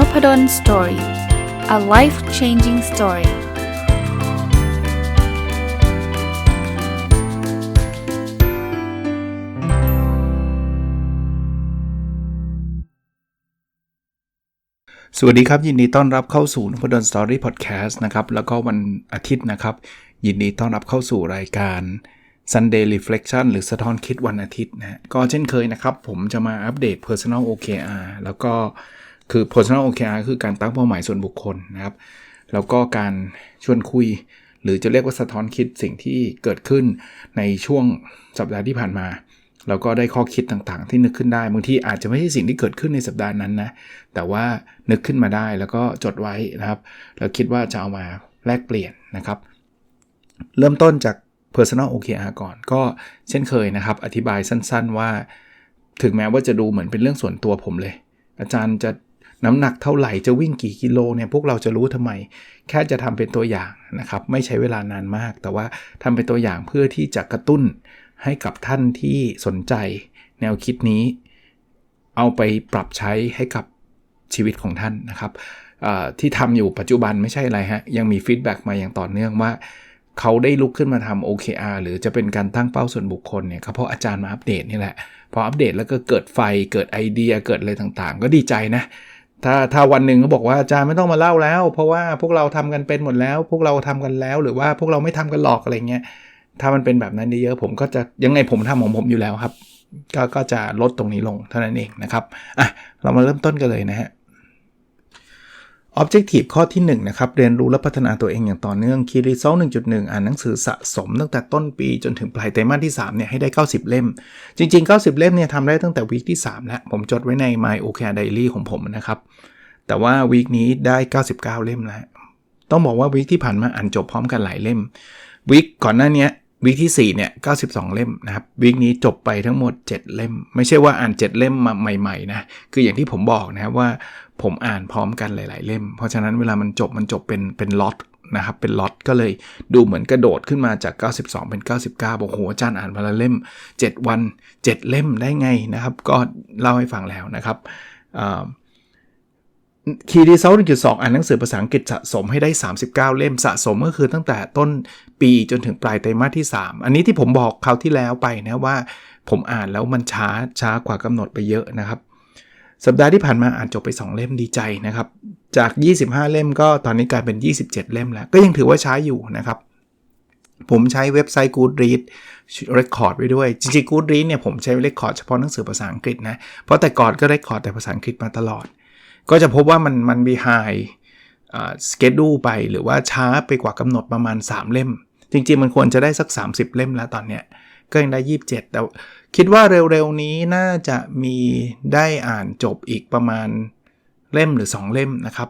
n o p ด d o สตอรี่ a life changing story สวัสดีครับ ยินดีต้อนรับเข้าสู่นพดลสตอรี่พอดแคสต์นะครับแล้วก็วันอาทิตย์นะครับ ยินดีต้อนรับเข้าสู่รายการ Sunday Reflection หรือสะท้อนคิดวันอาทิตย์นะก็เช่นเคยนะครับ ผมจะมาอัปเดต Personal OKR แล้วก็ คือ personal OKR คือการตั้งเป้าหมายส่วนบุคคลนะครับ แล้วก็การชวนคุย หรือจะเรียกว่าสะท้อนคิดสิ่งที่เกิดขึ้นในช่วงสัปดาห์ที่ผ่านมาแล้วก็ได้ข้อคิดต่างๆ ที่นึกขึ้นได้บางทีอาจจะไม่ใช่สิ่งที่เกิดขึ้นในสัปดาห์นั้นนะ แต่ว่านึกขึ้นมาได้แล้วก็จดไว้นะครับ แล้วคิดว่าจะเอามาแลกเปลี่ยนนะครับ เริ่มต้นจาก personal OKR ก่อน ก็เช่นเคยนะครับ อธิบายสั้นๆว่า ถึงแม้ว่าจะดูเหมือนเป็นเรื่องส่วนตัวผมเลย อาจารย์จะ น้ำหนักเท่าไหร่จะวิ่งกี่กิโลเนี่ยพวกเราจะรู้ทำไม แค่จะทำเป็นตัวอย่างนะครับ ไม่ใช้เวลานานมาก แต่ว่าทำเป็นตัวอย่างเพื่อที่จะกระตุ้นให้กับท่านที่สนใจ แนวคิดนี้ เอาไปปรับใช้ให้กับชีวิตของท่านนะครับที่ทำอยู่ปัจจุบันไม่ใช่อะไรฮะ ยังมีฟีดแบ็กมาอย่างต่อเนื่องว่าเขาได้ลุกขึ้นมาทำ OKR หรือจะเป็นการตั้งเป้าส่วนบุคคลเนี่ยเพราะอาจารย์มาอัปเดตนี่แหละ พออัปเดตแล้วก็เกิดไฟเกิดไอเดียเกิดอะไรต่างๆ ก็ดีใจนะ ถ้าถ้าวันหนึ่งเขาบอกว่าอาจารย์ไม่ต้องมาเล่าแล้ว เพราะว่าพวกเราทำกันเป็นหมดแล้ว พวกเราทำกันแล้ว หรือว่าพวกเราไม่ทำกันหลอกอะไรเงี้ยถ้ามันเป็นแบบนั้นเยอะผมก็จะยังไงผมทำของผมอยู่แล้วครับ ก็ก็จะลดตรงนี้ลงเท่านั้นเองนะครับอะเรามาเริ่มต้นกันเลยนะฮะ Objective ข้อที่1นะครับเรียนรู้และพัฒนาตัวเองอย่างต่อเนื่อง Key Result 1.1 อ่านหนังสือสะสมตั้งแต่ต้นปีจนถึงปลายไตรมาสที่3เนี่ยให้ได้ 90 เล่ม จริง ๆ 90 เล่มเนี่ยทำได้ตั้งแต่วีคที่3แล้วผมจดไว้ใน My OKR Diary ของผมนะครับ แต่ว่าวีคนี้ได้ 99 เล่มแล้วต้องบอกว่าวีคที่ผ่านมาอ่านจบพร้อมกันหลายเล่มวีคก่อนหน้านี้วีคที่4เนี่ย92 เล่มนะครับวีคนี้จบไปทั้งหมด 7 เล่ม ไม่ใช่ว่าอ่าน 7 เล่มมาใหม่ๆนะคืออย่างที่ผมบอกนะครับว่า ผมอ่านพร้อมกันหลาย ๆ เล่ม เพราะฉะนั้นเวลามันจบมันจบเป็นเป็นล็อตนะครับเป็นล็อตก็เลยดูเหมือนกระโดดขึ้นมาจาก 92 เป็น 99บอกโหอาจารย์อ่านวันละเล่ม 7 วัน 7 เล่มได้ไงนะครับ ก็เล่าให้ฟังแล้วนะครับคีย์ดีเซล1.2อ่านหนังสือภาษาอังกฤษสะสมให้ได้ 39 เล่มสะสมก็คือตั้งแต่ต้นปีจนถึงปลายไตรมาสที่ 3 อันนี้ที่ผมบอกคราวที่แล้วไปนะว่า ผมอ่านแล้วมันช้าช้ากว่ากำหนดไปเยอะนะครับ สัปดาห์ที่ผ่านมาอ่านจบไป 2 เล่มดีใจนะครับ จาก 25 เล่มก็ตอนนี้กลายเป็น 27 เล่มแล้ว ก็ยังถือว่าช้าอยู่นะครับ ผมใช้เว็บไซต์ Goodread Record ไว้ด้วย จริงๆ Goodread เนี่ยผมใช้ Record เฉพาะหนังสือภาษาอังกฤษนะ เพราะแต่ก่อนก็ Record แต่ภาษาอังกฤษมาตลอด ก็จะพบว่ามันมัน behind สเกจดูไปหรือว่าช้าไปกว่ากำหนดประมาณ 3 เล่ม จริงๆ มันควรจะได้สัก 30 เล่มแล้วตอนเนี้ยก็ยังได้ 27 แต่ คิดว่าเร็วๆนี้น่าจะมีได้อ่านจบอีกประมาณเล่มหรือ 2 เล่มนะครับ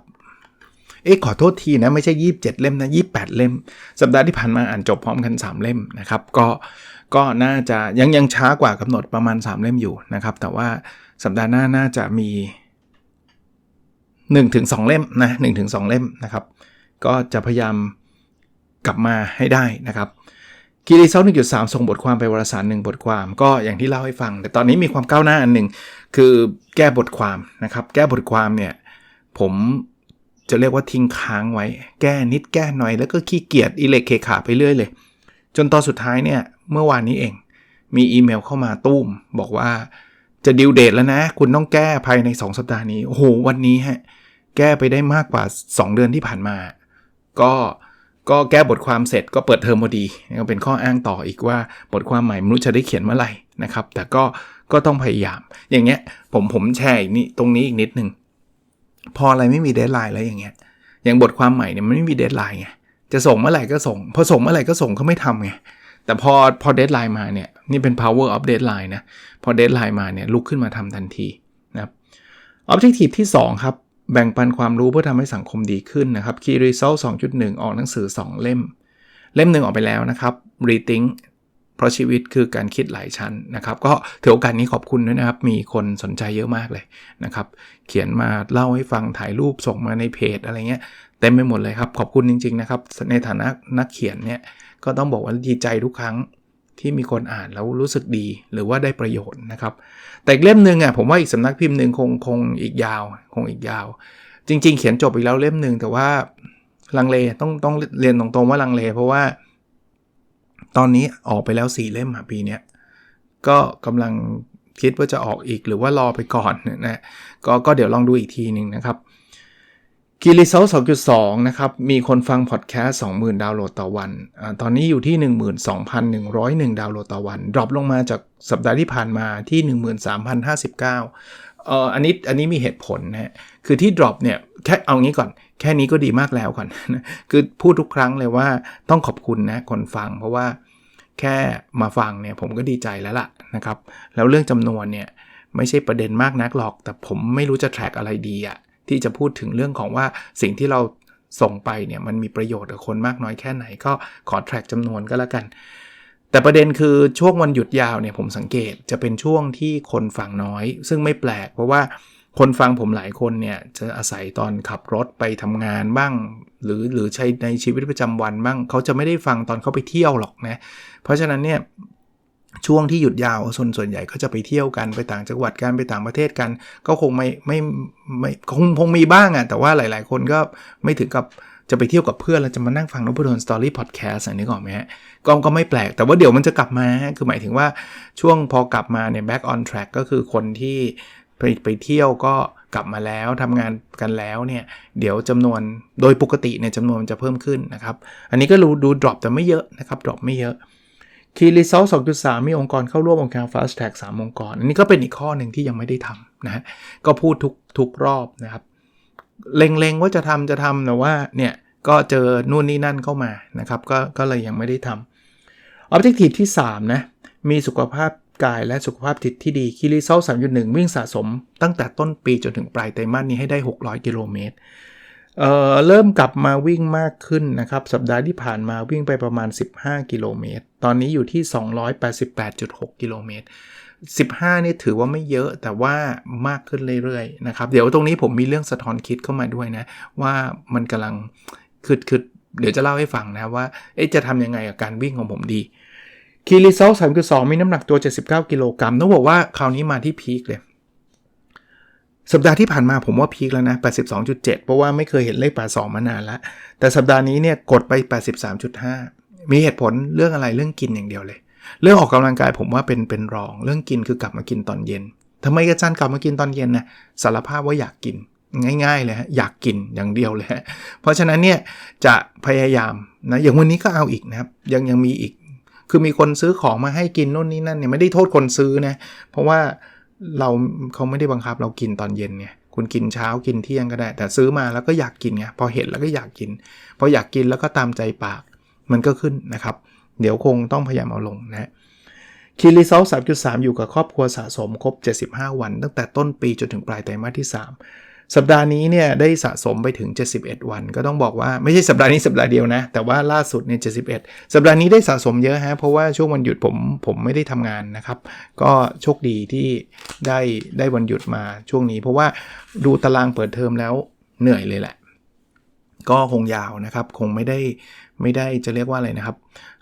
เอ๊ะขอโทษทีนะ ไม่ใช่ 27 เล่มนะ28 เล่ม สัปดาห์ที่ผ่านมาอ่านจบพร้อมกัน 3 เล่มนะครับ ก็ก็น่าจะยังยังช้ากว่ากำหนดประมาณ 3 เล่มอยู่นะครับ แต่ว่าสัปดาห์หน้าน่าจะมี 1-2 เล่มนะ1-2 เล่มนะครับ ก็จะพยายามกลับมาให้ได้นะครับ คีรีเซลหนึ่งจุดสามส่งบทความไปวารสารหนึ่งบทความ ก็อย่างที่เล่าให้ฟัง แต่ตอนนี้มีความก้าวหน้าอันหนึ่งคือแก้บทความนะครับ แก้บทความเนี่ย ผมจะเรียกว่าทิ้งค้างไว้ แก้นิดแก้หน่อย แล้วก็ขี้เกียจอิเล็กเคขาไปเรื่อยเลย จนตอนสุดท้ายเนี่ย เมื่อวานนี้เอง มีอีเมลเข้ามาตุ้ม บอกว่าจะดิวเดตแล้วนะ คุณต้องแก้ภายใน 2 สัปดาห์นี้ โอ้โห วันนี้ฮะ แก้ไปได้มากกว่า 2 เดือนที่ผ่านมา ก็ ก็แก้บทความเสร็จก็เปิดเทอมพอดีก็เป็นข้ออ้างต่ออีกว่าบทความใหม่ไม่รู้จะได้เขียนเมื่อไหร่นะครับ แต่ก็ก็ต้องพยายาม อย่างเงี้ยผมผมแชร์อีกนี่ตรงนี้อีกนิดนึงพออะไรไม่มีเดทไลน์แล้วอย่างเงี้ยอย่างบทความใหม่เนี่ยมันไม่มีเดทไลน์ไงจะส่งเมื่อไหร่ก็ส่ง พอส่งเมื่อไหร่ก็ส่งเขาไม่ทำไงแต่พอพอเดทไลน์มาเนี่ยนี่เป็น power of deadline นะพอเดทไลน์มาเนี่ยลุกขึ้นมาทำทันทีนะครับ objective ที่ 2 ครับ แบ่งปันความรู้เพื่อทำให้สังคมดีขึ้นนะครับ Key Result 2.1 ออกหนังสือ 2 เล่ม เล่มหนึ่งออกไปแล้วนะครับ Rethink เพราะชีวิตคือการคิดหลายชั้นนะครับ ก็ถือโอกาสนี้ขอบคุณด้วยนะครับ มีคนสนใจเยอะมากเลยนะครับ เขียนมาเล่าให้ฟังถ่ายรูปส่งมาในเพจอะไรเงี้ยเต็มไปหมดเลยครับ ขอบคุณจริง ๆ นะครับ ในฐานะนักเขียนเนี่ยก็ต้องบอกว่าดีใจทุกครั้ง ที่มีคนอ่านแล้วรู้สึกดีหรือว่าได้ประโยชน์นะครับ แต่เล่มหนึ่งอะผมว่าอีกสำนักพิมพ์หนึ่งคงคงอีกยาว คงอีกยาว จริง ๆ เขียนจบอีกแล้วเล่มหนึ่งแต่ว่าลังเลต้องต้องเรียนตรงๆว่าลังเล เพราะว่า ตอนนี้ออกไปแล้วสี่เล่มอะปีนี้ก็กำลังคิดว่าจะออกอีกหรือว่ารอไปก่อนนะก็ก็เดี๋ยวลองดูอีกทีหนึ่งนะครับ คีรีเซล2.2 นะครับ มีคนฟังพอดแคสต์ 20,000 ดาวน์โหลดต่อวันอตอนนี้อยู่ที่ 12,101 ดาวน์โหลดต่อวัน ดรอปลงมาจากสัปดาห์ที่ผ่านมาที่ 13,059เอ่ออันนี้อันนี้มีเหตุผลนะคือที่ drop เนี่ย แค่เอางี้ก่อน แค่นี้ก็ดีมากแล้วก่อนคือพูดทุกครั้งเลยว่าต้องขอบคุณนะคนฟัง เพราะว่าแค่มาฟังเนี่ยผมก็ดีใจแล้วล่ะนะครับ แล้วเรื่องจำนวนเนี่ยไม่ใช่ประเด็นมากนักหรอก แต่ผมไม่รู้จะแทร็กอะไรดีอะ ที่จะพูดถึงเรื่องของว่าสิ่งที่เราส่งไปเนี่ยมันมีประโยชน์กับคนมากน้อยแค่ไหน ก็ขอแทร็กจำนวนก็แล้วกัน แต่ประเด็นคือช่วงวันหยุดยาวเนี่ยผมสังเกตจะเป็นช่วงที่คนฟังน้อย ซึ่งไม่แปลกเพราะว่าคนฟังผมหลายคนเนี่ยจะอาศัยตอนขับรถไปทำงานบ้าง หรือหรือใช้ในชีวิตประจำวันบ้างเขาจะไม่ได้ฟังตอนเขาไปเที่ยวหรอกนะเพราะฉะนั้นเนี่ย ช่วงที่หยุดยาวส่วนส่วนใหญ่ก็จะไปเที่ยวกันไปต่างจังหวัดกันไปต่างประเทศกัน ก็คงไม่ไม่ไม่คงคงมีบ้างอะ่ะแต่ว่าหลาย ๆ คนก็ไม่ถึงกับจะไปเที่ยวกับเพื่อนแล้วจะมานั่งฟังนพดลสตอรี่พอดแคสต์อันนี้ก่อนไหมฮะก็ก็ไม่แปลก แต่ว่าเดี๋ยวมันจะกลับมา คือหมายถึงว่าช่วงพอกลับมาเนี่ย back on track ก็คือคนที่ไปไปเที่ยวก็กลับมาแล้วทำงานกันแล้วเนี่ย เดี๋ยวจำนวนโดยปกติเนี่ยจำนวนมันจะเพิ่มขึ้นนะครับ อันนี้ก็รู้ดู drop แต่ไม่เยอะนะครับ drop ไม่เยอะ คีรีเซล2.3มีองค์กรเข้าร่วมองค์การ Fast Track 3 องค์กร อันนี้ก็เป็นอีกข้อหนึ่งที่ยังไม่ได้ทำนะฮะก็พูดทุกทุกรอบนะครับ เล็งๆว่าจะทำจะทำแต่ว่าเนี่ย ก็เจอนู่นนี่นั่นเข้ามานะครับ ก็ก็เลยยังไม่ได้ทำ Objective ที่ 3 นะ มีสุขภาพกายและสุขภาพจิตที่ดีคีรีเซล3.1วิ่งสะสม ตั้งแต่ต้นปีจนถึงปลายไตรมาสนี้ให้ได้ 600 กิโลเมตรเเริ่มกลับมาวิ่งมากขึ้นนะครับ สัปดาห์ที่ผ่านมาวิ่งไปประมาณ 15 กิโลเมตร ตอนนี้อยู่ที่ 288.6 กิโลเมตร 15 นี่ถือว่าไม่เยอะแต่ว่ามากขึ้นเรื่อยๆนะครับ เดี๋ยวตรงนี้ผมมีเรื่องสะท้อนคิดเข้ามาด้วยนะ ว่ามันกำลังคือคือเดี๋ยวจะเล่าให้ฟังนะว่าจะทำยังไงกับการวิ่งของผมดีคีรีเซล3.2มีน้ำหนักตัว 79 กิโลกรัมต้องบอกว่าคราวนี้มาที่พีคเลย สัปดาห์ที่ผ่านมาผมว่าพีคแล้วนะ 82.7 เพราะว่าไม่เคยเห็นเลข82มานานแล้ว แต่สัปดาห์นี้เนี่ยกดไป 83.5 มีเหตุผลเรื่องอะไรเรื่องกินอย่างเดียวเลย เรื่องออกกำลังกายผมว่าเป็นเป็นรอง เรื่องกินคือกลับมากินตอนเย็นทำไมอาจารย์กลับมากินตอนเย็นนะสารภาพว่าอยากกินง่ายๆเลยฮะอยากกินอย่างเดียวเลยเพราะฉะนั้นเนี่ยจะพยายามนะอย่างวันนี้ก็เอาอีกนะครับ ยังยังมีอีก คือมีคนซื้อของมาให้กินนู่นนี่นั่นเนี่ยไม่ได้โทษคนซื้อนะเพราะว่าเราเขาไม่ได้บังคับเรากินตอนเย็นเนี่ยคุณกินเช้ากินเที่ยงก็ได้ แต่ซื้อมาแล้วก็อยากกินไงพอเห็นแล้วก็อยากกิน พออยากกินแล้วก็ตามใจปาก มันก็ขึ้นนะครับ เดี๋ยวคงต้องพยายามเอาลงนะคีรีเซลสามจุดสามอยู่กับครอบครัวสะสมครบ 75 วัน ตั้งแต่ต้นปีจนถึงปลายไตรมาสที่ 3 สัปดาห์นี้เนี่ยได้สะสมไปถึง 71 วัน ก็ต้องบอกว่าไม่ใช่สัปดาห์นี้สัปดาห์เดียวนะ แต่ว่าล่าสุดเนี่ย71 สัปดาห์นี้ได้สะสมเยอะฮะ เพราะว่าช่วงวันหยุดผมผมไม่ได้ทำงานนะครับ ก็โชคดีที่ได้ได้วันหยุดมาช่วงนี้ เพราะว่าดูตารางเปิดเทอมแล้วเหนื่อยเลยแหละ ก็คงยาวนะครับ คงไม่ได้ ไม่ได้จะเรียกว่าอะไรนะครับ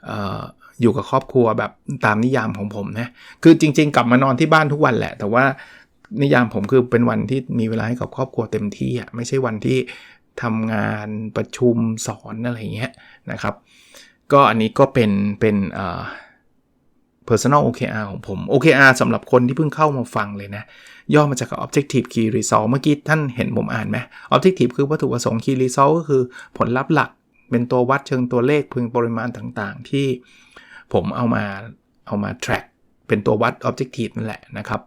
อออยู่กับครอบครัวแบบตามนิยามของผมนะคือจริง ๆ กลับมานอนที่บ้านทุกวันแหละ แต่ว่านิยามผมคือเป็นวันที่มีเวลาให้กับครอบครัวเต็มที่อะไม่ใช่วันที่ทำงานประชุมสอนอะไรเงี้ยนะครับ ก็อันนี้ก็เป็นเป็นเอ่อ personal OKR ของผม OKR สำหรับคนที่เพิ่งเข้ามาฟังเลยนะ ย่อมาจาก objective key result เมื่อกี้ท่านเห็นผมอ่านไหม objective คือวัตถุประสงค์ key result ก็คือผลลัพธ์หลัก เป็นตัววัดเชิงตัวเลขพึงปริมาณต่างๆ ที่ผมเอามาเอามา track เป็นตัววัด objective นั่นแหละนะครับ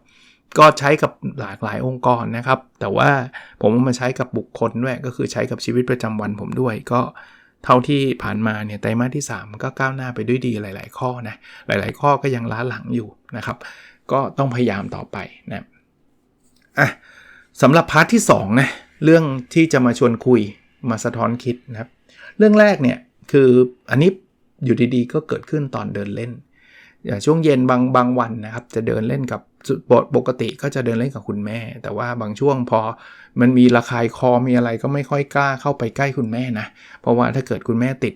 ก็ใช้กับหลากหลายองค์กรนะครับ แต่ว่าผมมาใช้กับบุคคลด้วย ก็คือใช้กับชีวิตประจำวันผมด้วย ก็เท่าที่ผ่านมาเนี่ยไตรมาสที่ 3 ก็ก้าวหน้าไปด้วยดีหลาย ๆ ข้อนะ หลาย ๆ ข้อก็ยังล้าหลังอยู่นะครับ ก็ต้องพยายามต่อไปนะอะสำหรับพาร์ทที่2นะเรื่องที่จะมาชวนคุยมาสะท้อนคิดนะครับ เรื่องแรกเนี่ยคืออันนี้อยู่ดีๆ ก็เกิดขึ้นตอนเดินเล่น อย่างช่วงเย็นบางบางวันนะครับ จะเดินเล่นกับบทปกติก็จะเดินเล่นกับคุณแม่ แต่ว่าบางช่วงพอมันมีระคายคอมีอะไรก็ไม่ค่อยกล้าเข้าไปใกล้คุณแม่นะ เพราะว่าถ้าเกิดคุณแม่ติด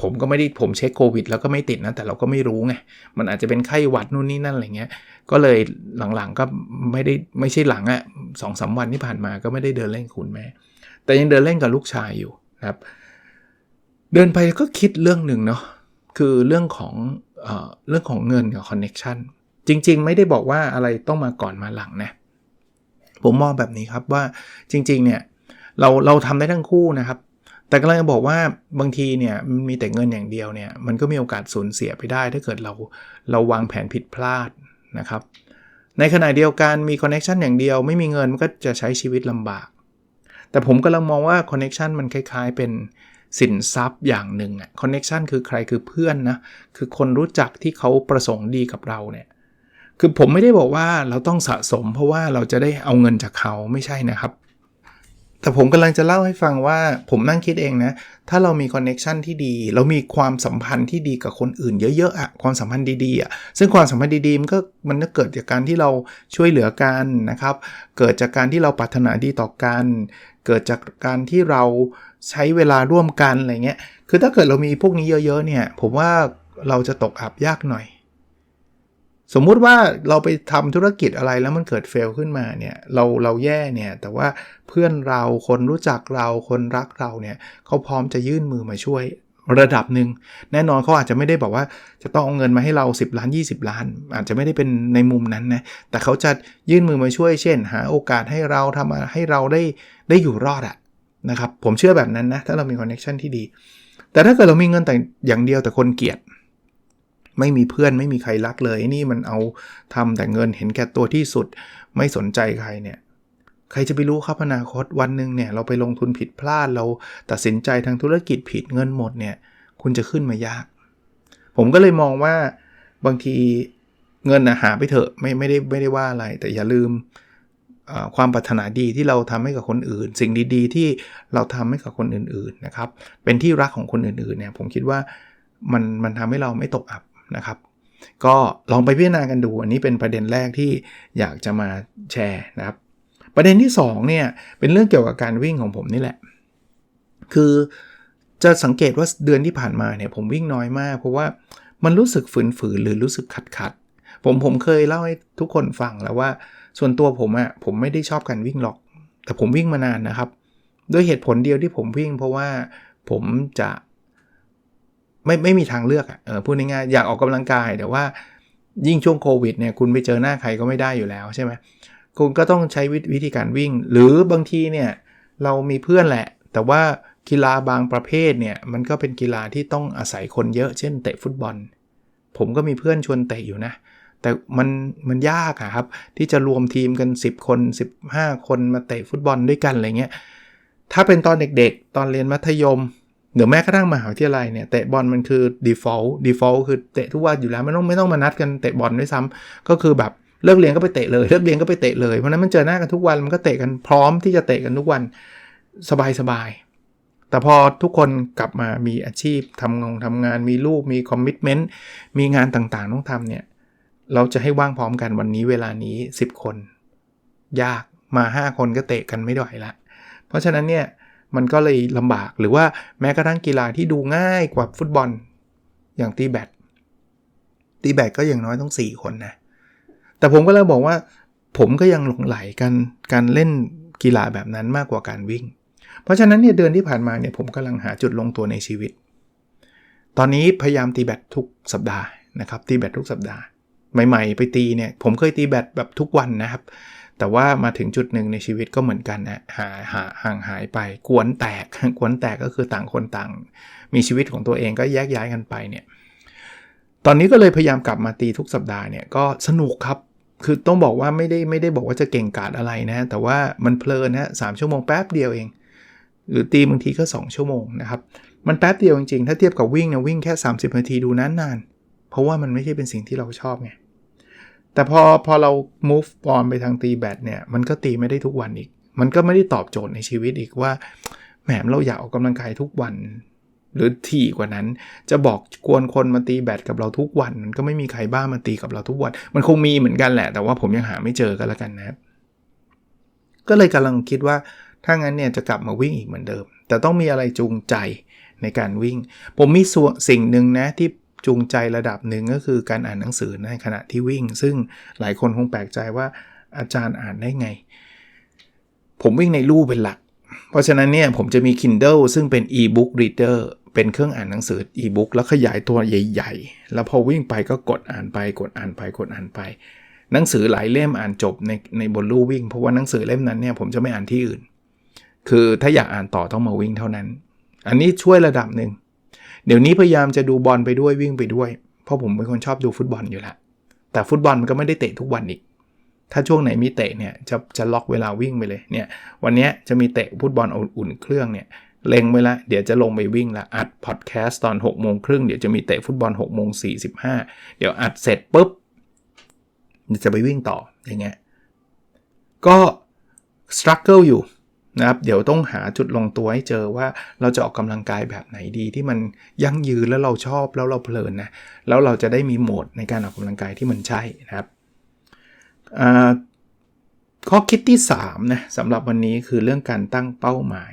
ผมก็ไม่ได้ผมเช็คโควิด แล้วก็ไม่ติดนะ แต่เราก็ไม่รู้ไง มันอาจจะเป็นไข้หวัดนู่นนี่นั่นอะไรเงี้ย ก็เลยหลังๆก็ไม่ได้ไม่ใช่หลังอะสองสาวันที่ผ่านมาก็ไม่ได้เดินเล่นคุณแม่ แต่ยังเดินเล่นกับลูกชายอยู่นะครับ เดินไปก็คิดเรื่องหนึ่งเนาะคือเรื่องของเออเรื่องของเงินกับคอนเน็ชันจริง ๆ ไม่ได้บอกว่าอะไรต้องมาก่อนมาหลังนะผมมองแบบนี้ครับว่าจริง ๆ เนี่ยเราเราทำได้ทั้งคู่นะครับ แต่กำลังจะบอกว่าบางทีเนี่ยมันมีแต่เงินอย่างเดียวเนี่ยมันก็มีโอกาสสูญเสียไปได้ ถ้าเกิดเราเราวางแผนผิดพลาดนะครับ ในขณะเดียวกันมีคอนเน็ชันอย่างเดียว ไม่มีเงินมันก็จะใช้ชีวิตลำบาก แต่ผมกำลังมองว่าคอนเน็ชันมันคล้าย ๆ เป็น สินทรัพย์อย่างหนึ่งอะคอนเน็ชันคือใครคือเพื่อนนะ คือคนรู้จักที่เขาประสงค์ดีกับเราเนี่ย คือผมไม่ได้บอกว่าเราต้องสะสม เพราะว่าเราจะได้เอาเงินจากเขาไม่ใช่นะครับ แต่ผมกำลังจะเล่าให้ฟังว่าผมนั่งคิดเองนะ ถ้าเรามีคอนเน็ชันที่ดี เรามีความสัมพันธ์ที่ดีกับคนอื่นเยอะๆอะความสัมพันธ์ดีๆอะซึ่งความสัมพันธ์ดีๆมันก็มันก็เกิดจากการที่เราช่วยเหลือกันนะครับ เกิดจากการที่เราปรารถนาดีต่อกัน เกิดจากการที่เรา ใช้เวลาร่วมกันอะไรเงี้ย คือถ้าเกิดเรามีพวกนี้เยอะๆเนี่ย ผมว่าเราจะตกอับยากหน่อย สมมุติว่าเราไปทำธุรกิจอะไรแล้วมันเกิดเฟลขึ้นมาเนี่ย เราเราแย่เนี่ย แต่ว่าเพื่อนเราคนรู้จักเราคนรักเราเนี่ยเขาพร้อมจะยื่นมือมาช่วยระดับหนึ่งแน่นอนเขาอาจจะไม่ได้บอกว่าจะต้องเอาเงินมาให้เรา 10 ล้าน 20 ล้าน อาจจะไม่ได้เป็นในมุมนั้นนะแต่เขาจะยื่นมือมาช่วยเช่น หาโอกาสให้เราทำให้เราได้ได้อยู่รอดอะ นะครับผมเชื่อแบบนั้นนะ ถ้าเรามีคอนเน็ชันที่ดี แต่ถ้าเกิดเรามีเงินแต่อย่างเดียวแต่คนเกลียด ไม่มีเพื่อนไม่มีใครรักเลยนี่มันเอาทำแต่เงินเห็นแก่ตัวที่สุด ไม่สนใจใครเนี่ยใครจะไปรู้ครับอนาคตวันหนึ่งเนี่ยเราไปลงทุนผิดพลาดเราตัดสินใจทางธุรกิจผิดเงินหมดเนี่ยคุณจะขึ้นมายาก ผมก็เลยมองว่าบางทีเงินนะหาไปเถอะไม่ไม่ได้ไม่ได้ว่าอะไร แต่อย่าลืม ความปรารถนาดีที่เราทำให้กับคนอื่น สิ่งดีๆ ที่เราทำให้กับคนอื่นๆนะครับ เป็นที่รักของคนอื่นๆเนี่ยผมคิดว่ามันมันทำให้เราไม่ตกอับนะครับ ก็ลองไปพิจารณากันดู อันนี้เป็นประเด็นแรกที่อยากจะมาแชร์นะครับ ประเด็นที่2เนี่ยเป็นเรื่องเกี่ยวกับการวิ่งของผมนี่แหละ คือจะสังเกตว่าเดือนที่ผ่านมาเนี่ยผมวิ่งน้อยมาก เพราะว่ามันรู้สึกฝืนๆหรือรู้สึกขัดๆผมผมเคยเล่าให้ทุกคนฟังแล้วว่า ส่วนตัวผมอะ่ะผมไม่ได้ชอบการวิ่งหรอก แต่ผมวิ่งมานานนะครับ ด้วยเหตุผลเดียวที่ผมวิ่ง เพราะว่าผมจะไม่ไม่มีทางเลือกอะ่ะพูดง่ายๆอยากออกกำลังกาย แต่ว่ายิ่งช่วงโควิดเนี่ยคุณไปเจอหน้าใครก็ไม่ได้อยู่แล้วใช่ไหมคุณก็ต้องใช้วิธีการวิ่ง หรือบางทีเนี่ยเรามีเพื่อนแหละ แต่ว่ากีฬาบางประเภทเนี่ยมันก็เป็นกีฬาที่ต้องอาศัยคนเยอะ เช่นเตะฟุตบอล ผมก็มีเพื่อนชวนเตะอยู่นะ แต่มันมันยากอะครับ ที่จะรวมทีมกัน 10 คน 15 คนมาเตะฟุตบอลด้วยกันอะไรเงี้ยถ้าเป็นตอนเด็กๆ ตอนเรียนมัธยมเดี๋ยวแม้กระทั่งมหาวิทยาลัยเนี่ยเตะบอลมันคือ default default คือเตะทุกวันอยู่แล้วไม่ต้องไม่ต้องมานัดกันเตะบอลด้วยซ้ำก็คือแบบเลิกเรียนก็ไปเตะเลยเลิกเรียนก็ไปเตะเลยเพราะนั้นมันเจอหน้ากันทุกวันมันก็เตะกันพร้อมที่จะเตะกันทุกวันสบายๆแต่พอทุกคนกลับมามีอาชีพทำงงทำงานมีลูกมีคอมมิชเมนต์มีงานต่างๆต้องทำเนี่ย เราจะให้ว่างพร้อมกันวันนี้เวลานี้ 10 คน ยากมา 5 คนก็เตะกันไม่ได้ละ เพราะฉะนั้นเนี่ยมันก็เลยลำบากหรือว่าแม้กระทั่งกีฬาที่ดูง่ายกว่าฟุตบอลอย่างตีแบดตีแบดก็อย่างน้อยต้อง 4 คนนะ แต่ผมก็เลยบอกว่า ผมก็ยังหลงไหลกันการเล่นกีฬาแบบนั้นมากกว่าการวิ่ง เพราะฉะนั้นเนี่ยเดือนที่ผ่านมาเนี่ยผมกำลังหาจุดลงตัวในชีวิต ตอนนี้พยายามตีแบดทุกสัปดาห์นะครับตีแบดทุกสัปดาห์ ใหม่ๆ ไปตีเนี่ย ผมเคยตีแบตแบบทุกวันนะครับ แต่ว่ามาถึงจุดหนึ่งในชีวิตก็เหมือนกันนะหาหาห่างหายไปกวนแตกกวนแตกก็คือต่างคนต่าง มีชีวิตของตัวเองก็แยกย้ายกันไปเนี่ยตอนนี้ก็เลยพยายามกลับมาตีทุกสัปดาห์เนี่ยก็สนุกครับคือต้องบอกว่าไม่ได้ไม่ได้บอกว่าจะเก่งกาจอะไรนะ แต่ว่ามันเพลินนะสามชั่วโมงแป๊บเดียวเอง หรือตีบางทีก็ 2 ชั่วโมงนะครับ มันแป๊บเดียวจริงๆ ถ้าเทียบกับวิ่งเนี่ยวิ่งแค่ 30 นาทีดูนาน เพราะว่ามันไม่ใช่เป็นสิ่งที่เราชอบไง แต่พอพอเรา move on ไปทางตีแบตเนี่ย มันก็ตีไม่ได้ทุกวันอีก มันก็ไม่ได้ตอบโจทย์ในชีวิตอีกว่า แหมเราอยากออกกำลังกายทุกวัน หรือที่กว่านั้น จะบอกกวนคนมาตีแบตกับเราทุกวัน มันก็ไม่มีใครบ้ามาตีกับเราทุกวัน มันคงมีเหมือนกันแหละ แต่ว่าผมยังหาไม่เจอกันแล้วกันนะก็เลยกำลังคิดว่าถ้างั้นเนี่ยจะกลับมาวิ่งอีกเหมือนเดิม แต่ต้องมีอะไรจูงใจในการวิ่ง ผมมีส่วนสิ่งหนึ่งนะที่ จูงใจระดับหนึ่งก็คือการอ่านหนังสือในขณะที่วิ่ง ซึ่งหลายคนคงแปลกใจว่าอาจารย์อ่านได้ไง ผมวิ่งในลู่เป็นหลัก เพราะฉะนั้นเนี่ยผมจะมี Kindle ซึ่งเป็น e-book reader เป็นเครื่องอ่านหนังสือ e-book แล้วขยายตัวใหญ่ๆ แล้วพอวิ่งไปก็กดอ่านไป กดอ่านไปกดอ่านไป หนังสือหลายเล่มอ่านจบในในบนลู่วิ่ง เพราะว่าหนังสือเล่มนั้นเนี่ยผมจะไม่อ่านที่อื่น คือถ้าอยากอ่านต่อต้องมาวิ่งเท่านั้น อันนี้ช่วยระดับหนึ่ง เดี๋ยวนี้พยายามจะดูบอลไปด้วยวิ่งไปด้วย เพราะผมเป็นคนชอบดูฟุตบอลอยู่แล้วแต่ฟุตบอลมันก็ไม่ได้เตะทุกวันอีก ถ้าช่วงไหนมีเตะเนี่ยจะจะล็อกเวลาวิ่งไปเลยเนี่ยวันนี้จะมีเตะฟุตบอลอุ่นเครื่องเนี่ยเล็งไว้ละเดี๋ยวจะลงไปวิ่งละอัดพอดแคสต์ตอน6กโมงครึ่งเดี๋ยวจะมีเตะฟุตบอล6กโมงสีเดี๋ยวอัดเสร็จปุ๊บจะไปวิ่งต่ออย่างเงี้ยก็สครัลเกิลอยู่ นะครับเดี๋ยวต้องหาจุดลงตัวให้เจอว่าเราจะออกกำลังกายแบบไหนดีที่มันยั่งยืนแล้วเราชอบแล้วเราเพลินนะแล้วเราจะได้มีโหมดในการออกกำลังกายที่มันใช่นะครับข้อคิดที่3นะสำหรับวันนี้คือเรื่องการตั้งเป้าหมาย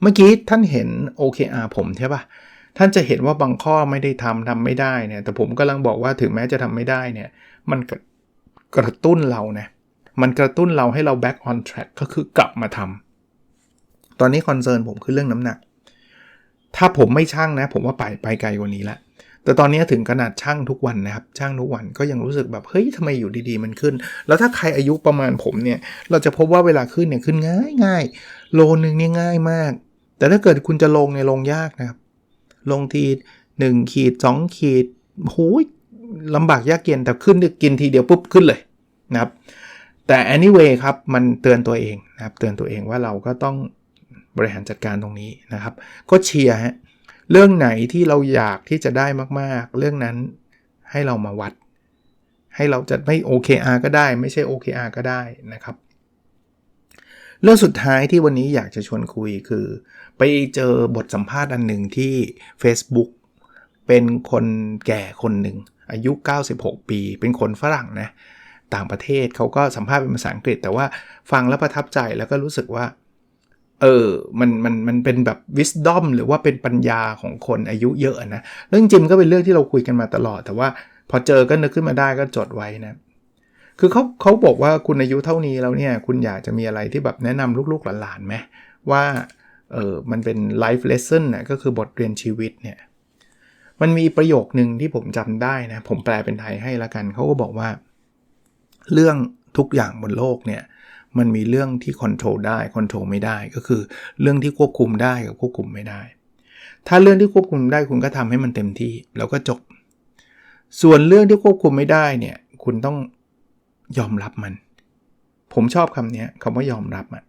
เมื่อกี้ท่านเห็น OKR ผมใช่ปะท่านจะเห็นว่าบางข้อไม่ได้ทำทำไม่ได้เนี่ยแต่ผมกำลังบอกว่าถึงแม้จะทำไม่ได้เนี่ยมันกระตุ้นเรานะมันกระตุ้นเราให้เรา back on track ก็คือกลับมาทำ ตอนนี้คอนเซิร์นผมคือเรื่องน้ำหนัก ถ้าผมไม่ช่างนะ ผมว่าไปไปไกลกว่านี้ละ แต่ตอนนี้ถึงขนาดช่างทุกวันนะครับ ช่างทุกวันก็ยังรู้สึกแบบเฮ้ยทำไมอยู่ดีๆมันขึ้น แล้วถ้าใครอายุประมาณผมเนี่ย เราจะพบว่าเวลาขึ้นเนี่ยขึ้นง่ายง่ายโลนึงเนี่ยง่ายมาก แต่ถ้าเกิดคุณจะลงเนี่ยลงยากนะครับ ลงที1ขีด2ขีดโหยลำบากยากเย็นแต่ขึ้นกินทีเดียวปุ๊บขึ้นเลยนะครับแต่ anyway ครับ มันเตือนตัวเองนะครับ เตือนตัวเองว่าเราก็ต้อง บริหารจัดการตรงนี้นะครับ ก็เชียร์ฮะเรื่องไหนที่เราอยากที่จะได้มากๆ เรื่องนั้นให้เรามาวัด ให้เราจะไม่ OKR ก็ได้ ไม่ใช่ OKR ก็ได้นะครับ เรื่องสุดท้ายที่วันนี้อยากจะชวนคุยคือ ไปเจอบทสัมภาษณ์อันหนึ่งที่ Facebook เป็นคนแก่คนหนึ่งอายุ 96 ปี เป็นคนฝรั่งนะ ต่างประเทศเขาก็สัมภาษณ์เป็นภาษาอังกฤษ แต่ว่าฟังแล้วประทับใจแล้วก็รู้สึกว่า เออ มันมันมันเป็นแบบ wisdom หรือว่าเป็นปัญญาของคนอายุเยอะนะ เรื่องจริงก็เป็นเรื่องที่เราคุยกันมาตลอด แต่ว่าพอเจอก็นึกขึ้นมาได้ก็จดไว้นะ คือเขาเขาบอกว่าคุณอายุเท่านี้แล้วเนี่ย คุณอยากจะมีอะไรที่แบบแนะนำลูกๆหลานๆไหมว่าเออมันเป็น life lesson นะก็คือบทเรียนชีวิตเนี่ย มันมีประโยคนึงที่ผมจำได้นะ ผมแปลเป็นไทยให้ละกัน เขาก็บอกว่า เรื่องทุกอย่างบนโลกเนี่ย มันมีเรื่องที่ควบคุมได้ควบคุมไม่ได้ ก็คือเรื่องที่ควบคุมได้กับควบคุมไม่ได้ ถ้าเรื่องที่ควบคุมได้คุณก็ทำให้มันเต็มที่ แล้วก็จบ ส่วนเรื่องที่ควบคุมไม่ได้เนี่ย คุณต้องยอมรับมัน ผมชอบคำนี้คำว่ายอมรับอะ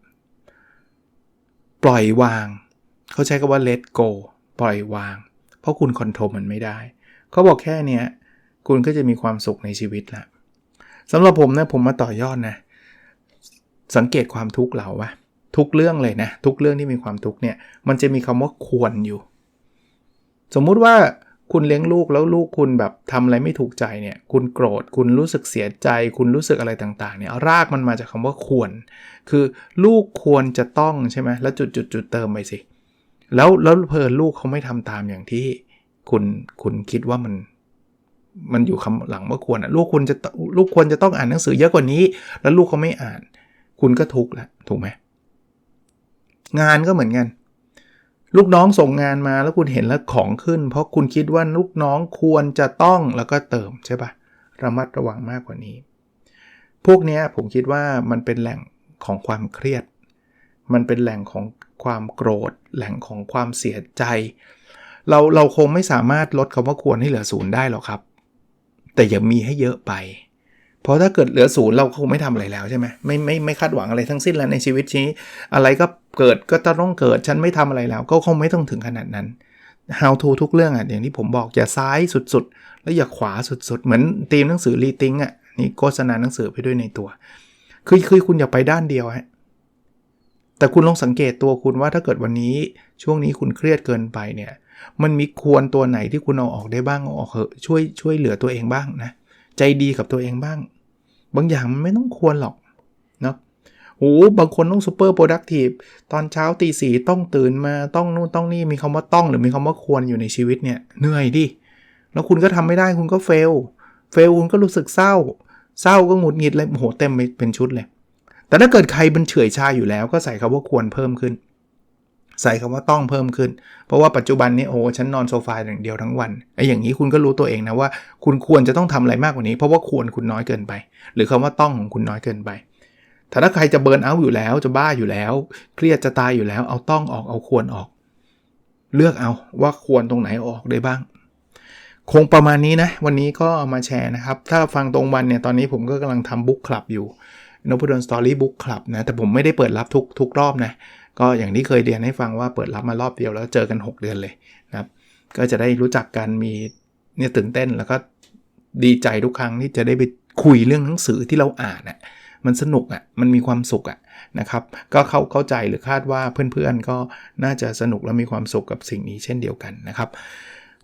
ปล่อยวาง เขาใช้คำว่า let go ปล่อยวาง เพราะคุณคอนโทรลมันไม่ได้ เขาบอกแค่นี้คุณก็จะมีความสุขในชีวิตละสำหรับผมนะผมมาต่อยอดนะ สังเกตความทุกข์เราวะทุกเรื่องเลยนะ ทุกเรื่องที่มีความทุกข์เนี่ย มันจะมีคำว่าควรอยู่ สมมุติว่าคุณเลี้ยงลูกแล้วลูกคุณแบบทำอะไรไม่ถูกใจเนี่ย คุณโกรธ คุณรู้สึกเสียใจ คุณรู้สึกอะไรต่างๆ เนี่ย รากมันมาจากคำว่าควร คือลูกควรจะต้องใช่ไหมแล้วจุดจุดจุดเติมไปสิ แล้วแล้วเพลินลูกเขาไม่ทำตามอย่างที่คุณคุณคิดว่ามันมันอยู่คำหลังว่าควรอะลูกคุณจะลูกควรจะต้องอ่านหนังสือเยอะกว่านี้ แล้วลูกเขาไม่อ่าน คุณก็ทุกข์แล้วถูกไหมงานก็เหมือนกัน ลูกน้องส่งงานมาแล้วคุณเห็นแล้วของขึ้น เพราะคุณคิดว่าลูกน้องควรจะต้องแล้วก็เติมใช่ปะระมัดระวังมากกว่านี้ พวกนี้ผมคิดว่ามันเป็นแหล่งของความเครียด มันเป็นแหล่งของความโกรธ แหล่งของความเสียใจ เราเราคงไม่สามารถลดคำว่าควรให้เหลือศูนย์ได้หรอกครับ แต่อย่ามีให้เยอะไป เพราะถ้าเกิดเหลือศูนย์เราคงไม่ทำอะไรแล้วใช่ไหมไม่ไม่ไม่คาดหวังอะไรทั้งสิ้นแล้วในชีวิตนี้ อะไรก็เกิดก็ต้องเกิดฉันไม่ทำอะไรแล้ว ก็คงไม่ต้องถึงขนาดนั้น how to ทุกเรื่องอะอย่างที่ผมบอกอย่าซ้ายสุดๆ แล้วอย่าขวาสุดๆ เหมือนตีมหนังสือรีติงอะนี่โฆษณาหนังสือไปด้วยในตัว คือคือคุณอย่าไปด้านเดียวฮะแต่คุณลองสังเกตตัวคุณว่าถ้าเกิดวันนี้ช่วงนี้คุณเครียดเกินไปเนี่ย มันมีควรตัวไหนที่คุณเอาออกได้บ้างเอาออกเหอะช่วยช่วยเหลือตัวเองบ้างนะ ใจดีกับตัวเองบ้าง บางอย่างมันไม่ต้องควรหรอกเนาะโอ้บางคนต้องซูเปอร์โปรดักทีฟตอนเช้าตีสี่ต้องตื่นมาต้องนู่นต้องนี่มีคำว่าต้องหรือมีคำว่าควรอยู่ในชีวิตเนี่ยเหนื่อยดิ แล้วคุณก็ทำไม่ได้คุณก็เฟล เฟลคุณก็รู้สึกเศร้า เศร้าก็หงุดหงิดเลยโหเต็มไปเป็นชุดเลย แต่ถ้าเกิดใครมันเฉื่อยชาอยู่แล้วก็ใส่คำว่าควรเพิ่มขึ้น ใส่คำว่าต้องเพิ่มขึ้น เพราะว่าปัจจุบันนี้โอ้ฉันนอนโซฟาอย่างเดียวทั้งวันไอ้อย่างนี้คุณก็รู้ตัวเองนะว่า คุณควรจะต้องทำอะไรมากกว่านี้ เพราะว่าควรคุณน้อยเกินไป หรือคำว่าต้องของคุณน้อยเกินไปถ้าใครจะเบิร์นเอาท์อยู่แล้วจะบ้าอยู่แล้ว เครียดจะตายอยู่แล้ว เอาต้องออกเอาควรออก เลือกเอาว่าควรตรงไหนออกได้บ้าง คงประมาณนี้นะ วันนี้ก็ามาแชร์นะครับ ถ้าฟังตรงวันเนี่ยตอนนี้ผมก็กำลังทำบุ๊กคลับอยู่นพดลสตอรี่บุ๊กคลับนะ แต่ผมไม่ได้เปิดรับทุกทุกรอบนะ ก็อย่างที่เคยเรียนให้ฟังว่าเปิดรับมารอบเดียวแล้วเจอกัน 6 เดือนเลยนะครับ ก็จะได้รู้จักกันมีเนี่ยตื่นเต้นแล้วก็ดีใจทุกครั้งที่จะได้ไปคุยเรื่องหนังสือที่เราอ่านอะมันสนุกอะมันมีความสุขอะนะครับก็เข้าเข้าใจหรือคาดว่าเพื่อนๆก็น่าจะสนุกและมีความสุขกับสิ่งนี้เช่นเดียวกันนะครับ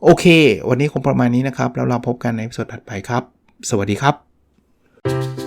โอเค วันนี้คงประมาณนี้นะครับ แล้วเราพบกันในสดถัดไปครับ สวัสดีครับ